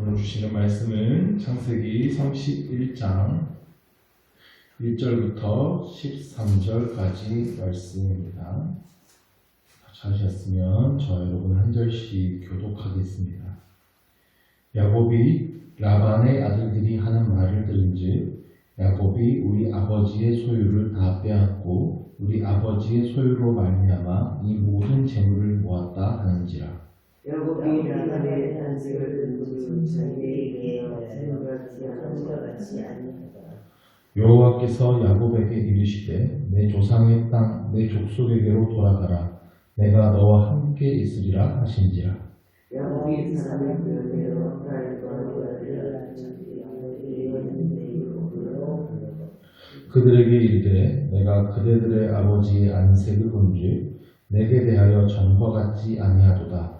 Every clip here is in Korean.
주시는 말씀은 창세기 31장 1절부터 13절까지 말씀입니다. 찾으셨으면 저 여러분 한 절씩 교독하겠습니다. 야곱이 라반의 아들들이 하는 말을 들은즉 야곱이 우리 아버지의 소유를 다 빼앗고 우리 아버지의 소유로 말미암아 이 모든 재물을 모았다 하는지라 여호와께서 야곱에게 이르시되 내 조상의 땅 내 족속에게로 돌아가라. 내가 너와 함께 있으리라 하신지라. 그들에게 이르되 내가 그대들의 아버지의 안색을 본즉 내게 대하여 전과 같지 아니하도다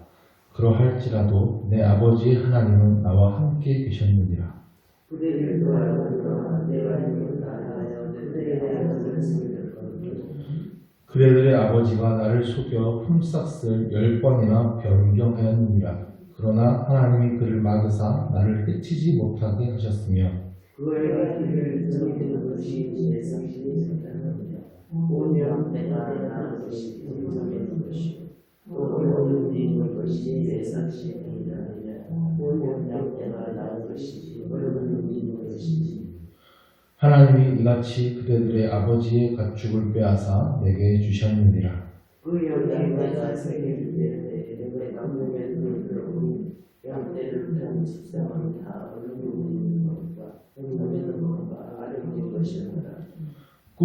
그러할지라도 내 아버지의 하나님은 나와 함께 계셨느니라. 내가 아버지를 그대들의 아버지가 나를 속여 품삯을 열 번이나 변경하였느니라. 그러나 하나님이 그를 막으사 나를 해치지 못하게 하셨으며 그의 길을 것이 내 내가. 또 모든 것이 아니라 믿는 것이지. 하나님이 이같이 그대들의 아버지의 가축을 빼앗아 내게 주셨느니라 그 내가 양떼를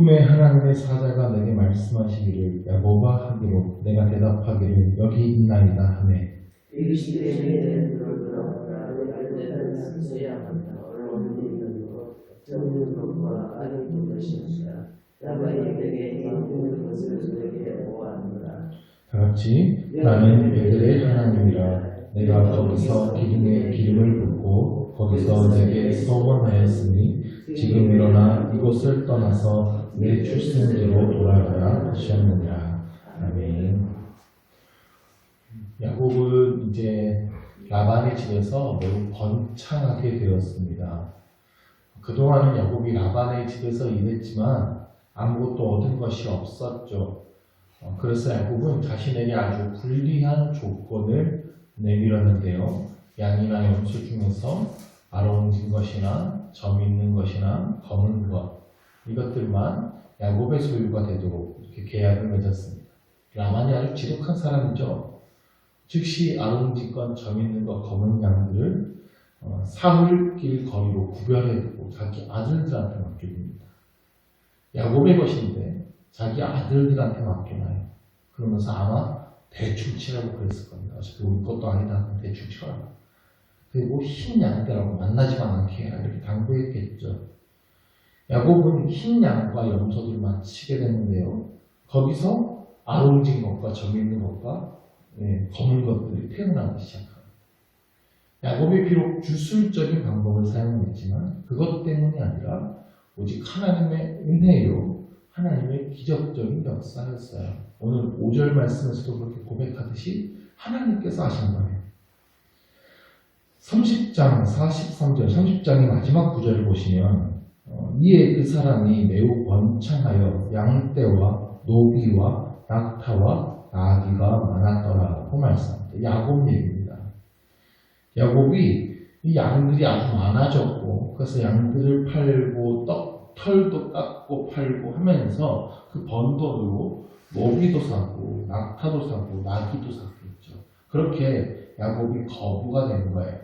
꿈에 하나님의 사자가 내게 말씀하시기를 야곱아 하기로 내가 대답하기를 여기 있나이다 하네. 보았노라. 다같이 나는 애들의 하나님이라. 내가 거기서 기름에 기름을 붓고 거기서 내게 서원하였으니 지금 일어나 이곳을 떠나서 내 출생지로 돌아가라 하셨느니라 아멘 야곱은 이제 라반의 집에서 매우 번창하게 되었습니다. 그동안은 야곱이 라반의 집에서 일했지만 아무것도 얻은 것이 없었죠. 어, 그래서 야곱은 자신에게 아주 불리한 조건을 내밀었는데요. 양이나 염소 중에서 아롱진 것이나 점 있는 것이나 검은 것 이것들만 야곱의 소유가 되도록 이렇게 계약을 맺었습니다. 라만이 아주 지독한 사람이죠. 즉시 아롱진건 점 있는 것 검은 양들을 어, 사흘길 거리로 구별해두고 자기 아들들한테 맡겨줍니다. 야곱의 것인데 자기 아들들한테 맡겨놔요. 그러면서 아마 대충 치라고 그랬을 겁니다. 어차피 우리 것도 아니다. 대충 치라. 그리고 흰 양들하고 만나지만 않게. 이렇게 당부했겠죠. 야곱은 흰 양과 염소들만 치게 되는데요. 거기서 아롱진 것과 점이 있는 것과 예, 검은 것들이 태어나기 시작합니다. 야곱이 비록 주술적인 방법을 사용했지만 그것 때문이 아니라 오직 하나님의 은혜로 하나님의 기적적인 역사였어요. 오늘 5절 말씀에서도 그렇게 고백하듯이 하나님께서 하신 거예요. 30장 43절 30장의 마지막 구절을 보시면 어, 이에 그 사람이 매우 번창하여 양떼와 노비와 낙타와 나귀가 많았더라고 말씀합니다. 야곱 얘기입니다. 야곱이 이 양들이 아주 많아졌고 그래서 양들을 팔고 떡, 털도 깎고 팔고 하면서 그 번 돈으로 노비도 사고 낙타도 사고 나귀도 샀겠죠. 그렇게 야곱이 거부가 된 거예요.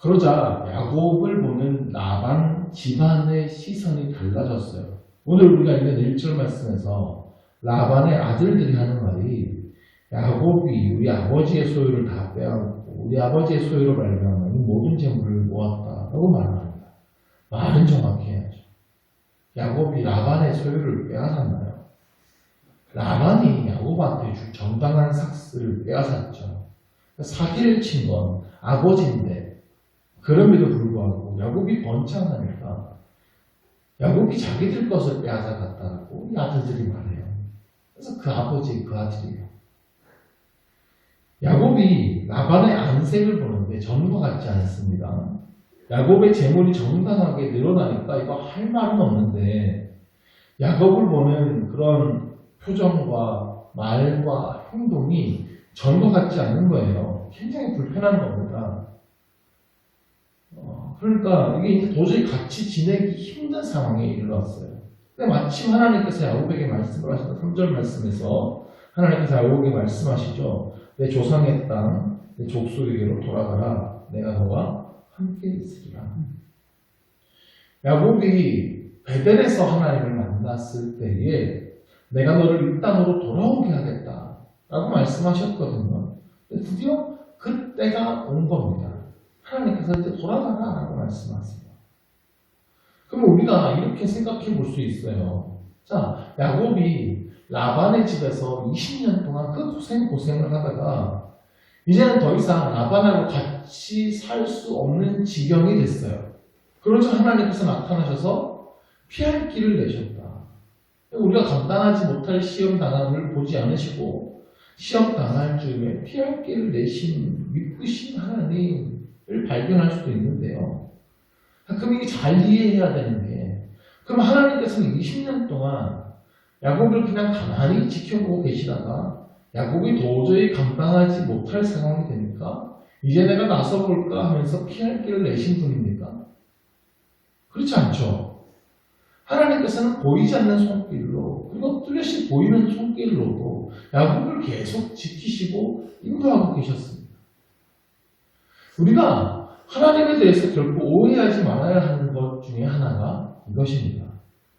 그러자 야곱을 보는 라반 집안의 시선이 달라졌어요. 오늘 우리가 읽는 1절 말씀에서 라반의 아들들이 하는 말이 야곱이 우리 아버지의 소유를 다 빼앗고 우리 아버지의 소유로 이 모든 재물을 모았다라고 말합니다. 말은 정확히 해야죠. 야곱이 라반의 소유를 빼앗았나요? 라반이 야곱한테 준 정당한 삭스를 빼앗았죠. 사기를 친 건 아버지인데 그럼에도 불구하고 야곱이 번창하니까 야곱이 자기들 것을 빼앗아 갔다라고 이 아들들이 말해요. 그래서 그 아버지 그 아들이에요. 야곱이 라반의 안색을 보는데 전과 같지 않습니다. 야곱의 재물이 정당하게 늘어나니까 이거 할 말은 없는데 야곱을 보는 그런 표정과 말과 행동이 전과 같지 않은 거예요. 굉장히 불편한 겁니다. 어, 그러니까 이게 도저히 같이 지내기 힘든 상황에 이르렀어요. 근데 마침 하나님께서 야곱에게 말씀을 하시는 3절 말씀에서 하나님께서 야곱에게 말씀하시죠. 내 조상의 땅, 내 족속에게로 돌아가라. 내가 너와 함께 있으리라. 야곱이 베델에서 하나님을 만났을 때에 내가 너를 이 땅으로 돌아오게 하겠다. 라고 말씀하셨거든요. 드디어 그때가 온 겁니다. 하나님께서 이제 돌아가라. 라고 말씀하세요. 그럼 우리가 이렇게 생각해 볼 수 있어요. 자, 야곱이 라반의 집에서 20년 동안 그 고생 고생을 하다가 이제는 더 이상 라반하고 같이 살 수 없는 지경이 됐어요. 그러자 하나님께서 나타나셔서 피할 길을 내셨다. 우리가 감당하지 못할 시험 당함을 보지 않으시고 시험 당할 즈음에 피할 길을 내신 믿으신 하나님 을 발견할 수도 있는데요. 그럼 이게 잘 이해해야 되는 게 그럼 하나님께서는 20년 동안 야곱을 그냥 가만히 지켜보고 계시다가 야곱이 도저히 감당하지 못할 상황이 되니까 이제 내가 나서볼까 하면서 피할 길을 내신 분입니까? 그렇지 않죠. 하나님께서는 보이지 않는 손길로 그리고 뚜렷이 보이는 손길로도 야곱을 계속 지키시고 인도하고 계셨습니다. 우리가 하나님에 대해서 결코 오해하지 말아야 하는 것 중에 하나가 이것입니다.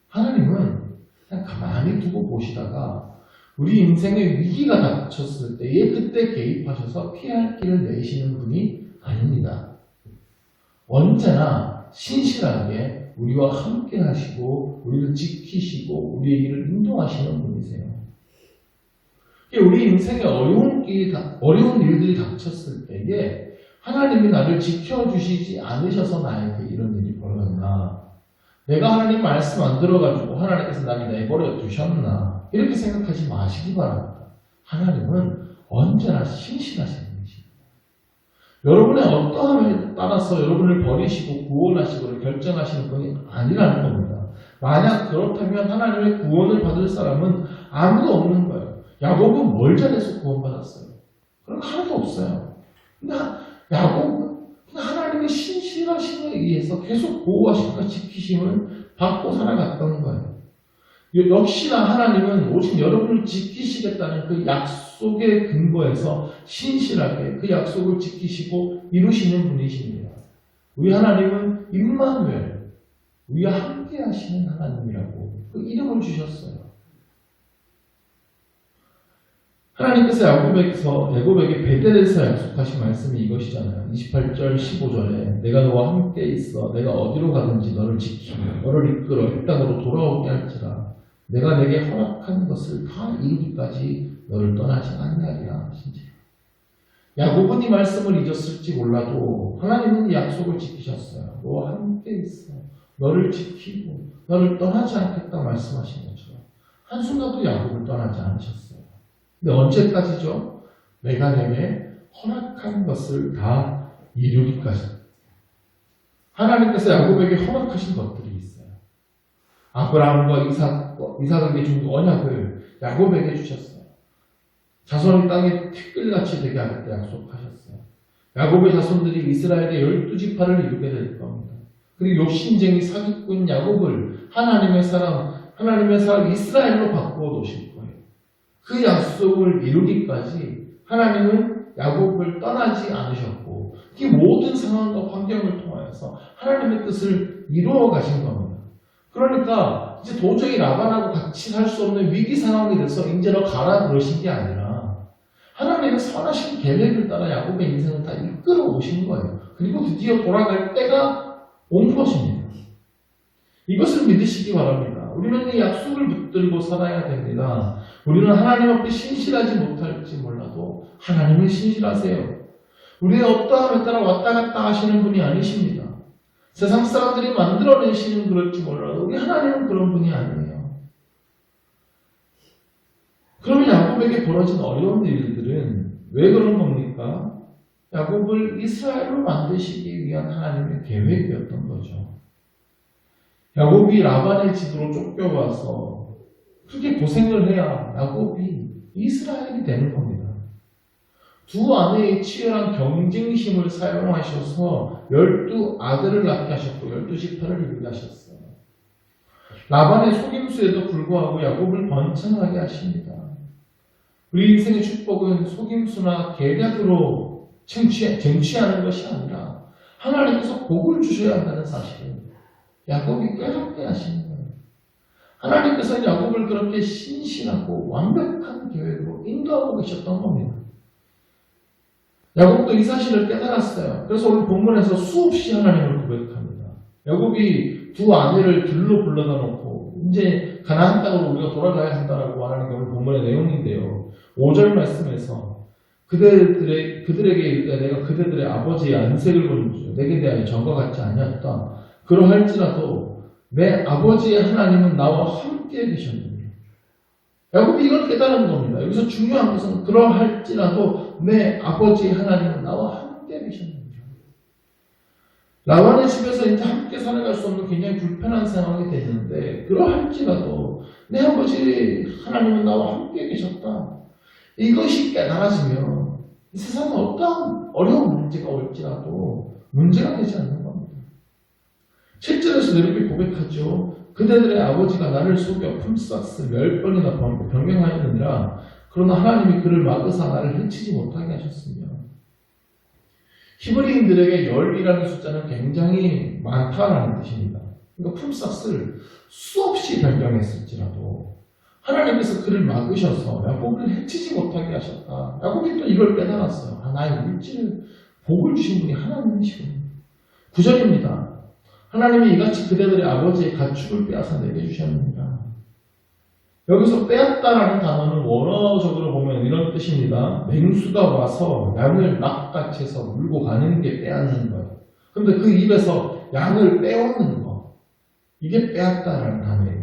하나님은 그냥 가만히 두고 보시다가 우리 인생의 위기가 닥쳤을 때에 그때 개입하셔서 피할 길을 내시는 분이 아닙니다. 언제나 신실하게 우리와 함께 하시고 우리를 지키시고 우리의 일을 인도하시는 분이세요. 우리 인생에 어려운 길이 닥- 어려운 일들이 닥쳤을 때에 하나님이 나를 지켜주시지 않으셔서 나에게 이런 일이 벌어졌나? 내가 하나님 말씀 안 들어가지고 하나님께서 나를 내버려 두셨나? 이렇게 생각하지 마시기 바랍니다. 하나님은 언제나 신실하신 분이십니다. 여러분의 어떠함에 따라서 여러분을 버리시고 구원하시고 결정하시는 분이 아니라는 겁니다. 만약 그렇다면 하나님의 구원을 받을 사람은 아무도 없는 거예요. 야곱은 뭘 잘해서 구원받았어요? 그런 거 하나도 없어요. 야곱 은 그냥 하나님의 신실하심에 의해서 계속 보호하심과 지키심을 받고 살아갔던 거예요. 역시나 하나님은 오직 여러분을 지키시겠다는 그 약속의 근거에서 신실하게 그 약속을 지키시고 이루시는 분이십니다. 우리 하나님은 임마누엘, 우리와 함께 하시는 하나님이라고 그 이름을 주셨어요. 하나님께서 야곱에게서 야곱에게 베델에서 약속하신 말씀이 이것이잖아요. 28절 15절에 내가 너와 함께 있어 내가 어디로 가든지 너를 지키며 너를 이끌어 이 땅으로 돌아오게 할지라 내가 내게 허락한 것을 다 이루기까지 너를 떠나지 않냐리라 하신지 야곱은 이 말씀을 잊었을지 몰라도 하나님은 이 약속을 지키셨어요. 너와 함께 있어 너를 지키고 너를 떠나지 않겠다 말씀하신 것처럼 한순간도 야곱을 떠나지 않으셨어요. 근데 언제까지죠? 내가 내게 허락한 것을 다 이루기까지. 하나님께서 야곱에게 허락하신 것들이 있어요. 아브라함과 이삭, 이삭에게 준 언약을 야곱에게 주셨어요. 자손이 땅에 티끌같이 되게 하겠다 약속하셨어요. 야곱의 자손들이 이스라엘의 열두 지파를 이루게 될 겁니다. 그리고 욕심쟁이 사기꾼 야곱을 하나님의 사람, 하나님의 사람 이스라엘로 바꾸어 놓으실 거예요. 그 약속을 이루기까지 하나님은 야곱을 떠나지 않으셨고 이 모든 상황과 환경을 통하여서 하나님의 뜻을 이루어 가신 겁니다. 그러니까 이제 도저히 라반하고 같이 살 수 없는 위기 상황이 돼서 이제 너 가라 그러신 게 아니라 하나님의 선하신 계획을 따라 야곱의 인생을 다 이끌어 오신 거예요. 그리고 드디어 돌아갈 때가 온 것입니다. 이것을 믿으시기 바랍니다. 우리는 이 약속을 붙들고 살아야 됩니다. 우리는 하나님 앞에 신실하지 못할지 몰라도 하나님은 신실하세요. 우리의 어떠함에 따라 왔다 갔다 하시는 분이 아니십니다. 세상 사람들이 만들어내시는 그럴지 몰라도 우리 하나님은 그런 분이 아니에요. 그러면 야곱에게 벌어진 어려운 일들은 왜 그런 겁니까? 야곱을 이스라엘로 만드시기 위한 하나님의 계획이었던 거죠. 야곱이 라반의 집으로 쫓겨와서 그렇게 고생을 해야 야곱이 이스라엘이 되는 겁니다. 두 아내의 치열한 경쟁심을 사용하셔서 열두 아들을 낳게 하셨고 열두 지파를 이루게 하셨어요. 라반의 속임수에도 불구하고 야곱을 번창하게 하십니다. 우리 인생의 축복은 속임수나 계략으로 쟁취, 쟁취하는 것이 아니라 하나님께서 복을 주셔야 한다는 사실을 야곱이 깨닫게 하시는 거예요. 하나님께서는 야곱을 그렇게 신실하고 완벽한 계획으로 인도하고 계셨던 겁니다. 야곱도 이 사실을 깨달았어요. 그래서 오늘 본문에서 수없이 하나님을 고백합니다. 야곱이 두 아내를 들로 불러다 놓고 이제 가나안 땅으로 우리가 돌아가야 한다라고 하나님 오늘 본문의 내용인데요. 5절 말씀에서 그들의 그들에게 내가 그들의 아버지의 안색을 보는 내게 대하여 전과 같지 아니었다. 그러할지라도 내 아버지의 하나님은 나와 함께 계셨느니라. 야곱이 이걸 깨달은 겁니다. 여기서 중요한 것은 그러할지라도 내 아버지 하나님은 나와 함께 계셨느니라. 라반의 집에서 이제 함께 살아갈 수 없는 굉장히 불편한 상황이 되는데 그러할지라도 내 아버지 하나님은 나와 함께 계셨다. 이것이 깨달아지면 이 세상에 어떠한 어려운 문제가 올지라도 문제가 되지 않는 겁니다. 7절에서 이렇게 고백하죠. 그대들의 아버지가 나를 속여 품삯을 열 번이나 변경하였느니라. 그러나 하나님이 그를 막으사 나를 해치지 못하게 하셨으며 히브리인들에게 열이라는 숫자는 굉장히 많다라는 뜻입니다. 그러니까 품삯을 수없이 변경했을지라도 하나님께서 그를 막으셔서 야곱을 해치지 못하게 하셨다. 야곱이 또 이걸 깨달았어요. 아, 나의 물질을 복을 주신 분이 하나님이시군요. 9절입니다. 하나님이 이같이 그대들의 아버지의 가축을 빼앗아 내게 주셨느니라. 여기서 빼앗다라는 단어는 원어적으로 보면 이런 뜻입니다. 맹수가 와서 양을 낚아채서 물고 가는 게 빼앗는 거예요. 근데 그 입에서 양을 빼앗는 거. 이게 빼앗다라는 단어예요.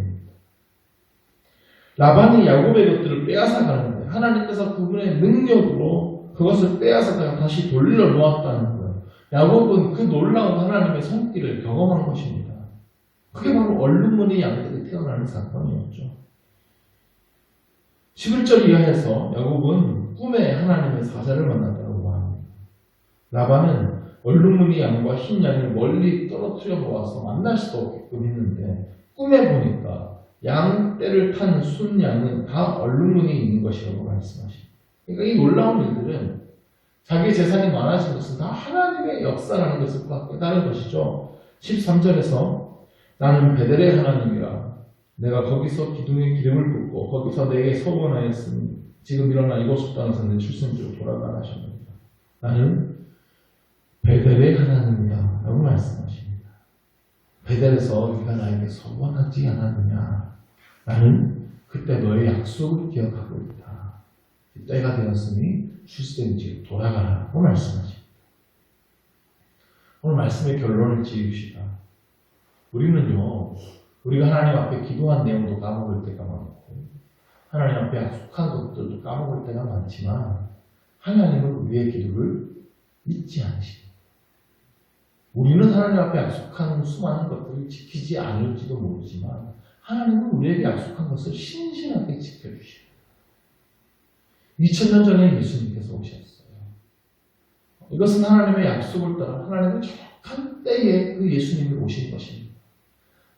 라반이 야곱의 것들을 빼앗아 가는데 하나님께서 그분의 능력으로 그것을 빼앗아다가 다시 돌려 놓았다는 거예요. 야곱은 그 놀라운 하나님의 손길을 경험한 것입니다. 그게 바로 얼룩무늬 양들이 태어나는 사건이었죠. 11절 이하에서 야곱은 꿈에 하나님의 사자를 만났다고 합니다. 라반은 얼룩무늬 양과 흰 양을 멀리 떨어뜨려 모아서 만날 수도 없게끔 했는데 꿈에 보니까 양 떼를 탄 순양은 다 얼룩무늬 있는 것이라고 말씀하십니다. 그러니까 이 놀라운 일들은 자기 재산이 많아진 것은 다 하나님의 역사라는 것을 깨달은 것이죠. 13절에서 나는 베델의 하나님이라 내가 거기서 기둥에 기름을 붓고 거기서 내게 서원하였으니 지금 일어나 이곳 땅에서 내 출생지로 돌아가라 하셨습니다. 나는 베델의 하나님이다 라고 말씀하십니다. 베델에서 네가 나에게 서원하지 않았느냐 나는 그때 너의 약속을 기억하고 있다. 때가 되었으니 출생지로 돌아가라고 말씀하십니다. 오늘 말씀의 결론을 지읍시다. 우리는요, 우리가 하나님 앞에 기도한 내용도 까먹을 때가 많고, 하나님 앞에 약속한 것들도 까먹을 때가 많지만, 하나님은 우리의 기도를 잊지 않으십니다. 우리는 하나님 앞에 약속한 수많은 것들을 지키지 않을지도 모르지만, 하나님은 우리에게 약속한 것을 신실하게 지켜주십니다. 2000년 전에 예수님께서 오셨어요. 이것은 하나님의 약속을 따라 하나님의 정확한 때에 그 예수님이 오신 것입니다.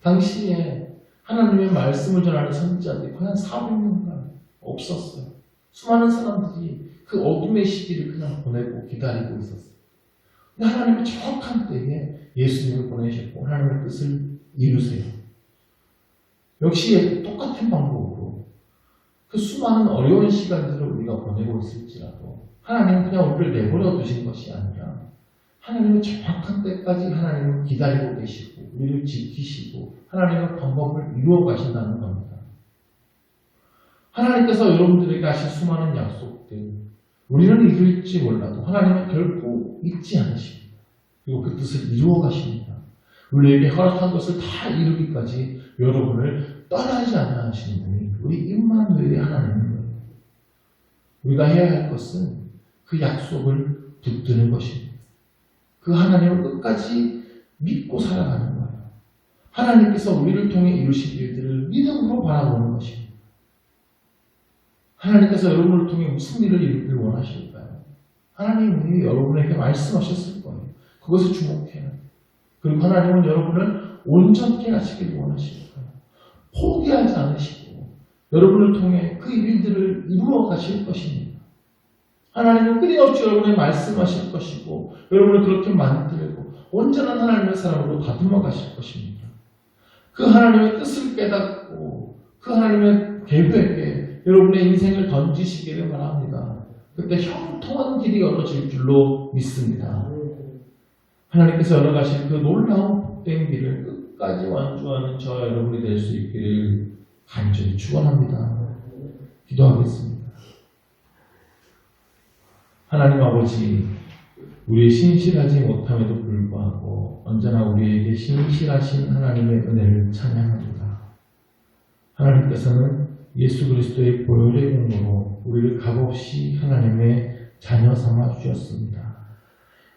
당시에 하나님의 말씀을 전하는 선지자들이 거의 한 400년간 없었어요. 수많은 사람들이 그 어둠의 시기를 그냥 보내고 기다리고 있었어요. 근데 하나님의 정확한 때에 예수님을 보내셨고 하나님의 뜻을 이루세요. 역시 똑같은 방법으로 그 수많은 어려운 시간들을 우리가 보내고 있을지라도 하나님은 그냥 우리를 내버려 두신 것이 아니라 하나님은 정확한 때까지 하나님을 기다리고 계시고 우리를 지키시고 하나님의 방법을 이루어 가신다는 겁니다. 하나님께서 여러분들에게 하신 수많은 약속들 우리는 이룰지 몰라도 하나님은 결코 잊지 않으십니다. 그리고 그 뜻을 이루어 가십니다. 우리에게 허락한 것을 다 이루기까지 여러분을 떠나지 않아 하시는 분이 우리 임마누엘의 하나님입니다. 우리가 해야 할 것은 그 약속을 붙드는 것입니다. 그 하나님을 끝까지 믿고 살아가는 거예요. 하나님께서 우리를 통해 이루신 일들을 믿음으로 바라보는 것입니다. 하나님께서 여러분을 통해 무슨 일을 이루기를 원하실까요? 하나님이 여러분에게 말씀하셨을 거예요. 그것을 주목해야 돼요. 그리고 하나님은 여러분을 온전케 하시길 거예요. 포기하지 않으시고 여러분을 통해 그 일들을 이루어 가실 것입니다. 하나님은 끊임없이 여러분의 말씀하실 것이고 여러분을 그렇게 만들고 온전한 하나님의 사람으로 다듬어 가실 것입니다. 그 하나님의 뜻을 깨닫고 그 하나님의 계획에 여러분의 인생을 던지시기를 바랍니다. 그때 형통한 길이 열어질 줄로 믿습니다. 하나님께서 열어가신 그 놀라운 복된 길을 끝까지 완주하는 저 여러분이 될 수 있기를 간절히 축원합니다. 기도하겠습니다. 하나님 아버지, 우리 신실하지 못함에도 불구하고 언제나 우리에게 신실하신 하나님의 은혜를 찬양합니다. 하나님께서는 예수 그리스도의 보혈의 공로로 우리를 값없이 하나님의 자녀 삼아 주셨습니다.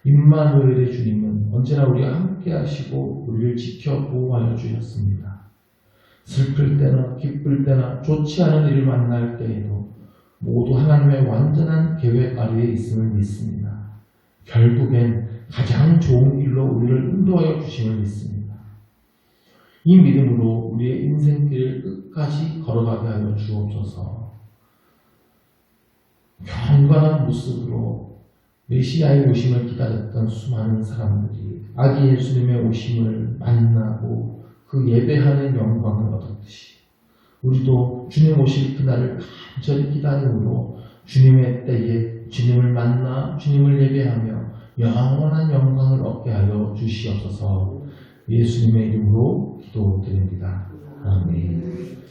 임마누엘의 주님은 언제나 우리와 함께 하시고 우리를 지켜 보호하여 주셨습니다. 슬플 때나 기쁠 때나 좋지 않은 일을 만날 때에도 모두 하나님의 완전한 계획 아래에 있음을 믿습니다. 결국엔 가장 좋은 일로 우리를 인도하여 주심을 믿습니다. 이 믿음으로 우리의 인생길을 끝까지 걸어가게 하여 주옵소서. 경건한 모습으로 메시아의 오심을 기다렸던 수많은 사람들이 아기 예수님의 오심을 만나고 그 예배하는 영광을 얻었듯이 우리도 주님 오실 그날을 간절히 기다림으로 주님의 때에 주님을 만나 주님을 예배하며 영원한 영광을 얻게 하여 주시옵소서 예수님의 이름으로 기도드립니다. 아멘.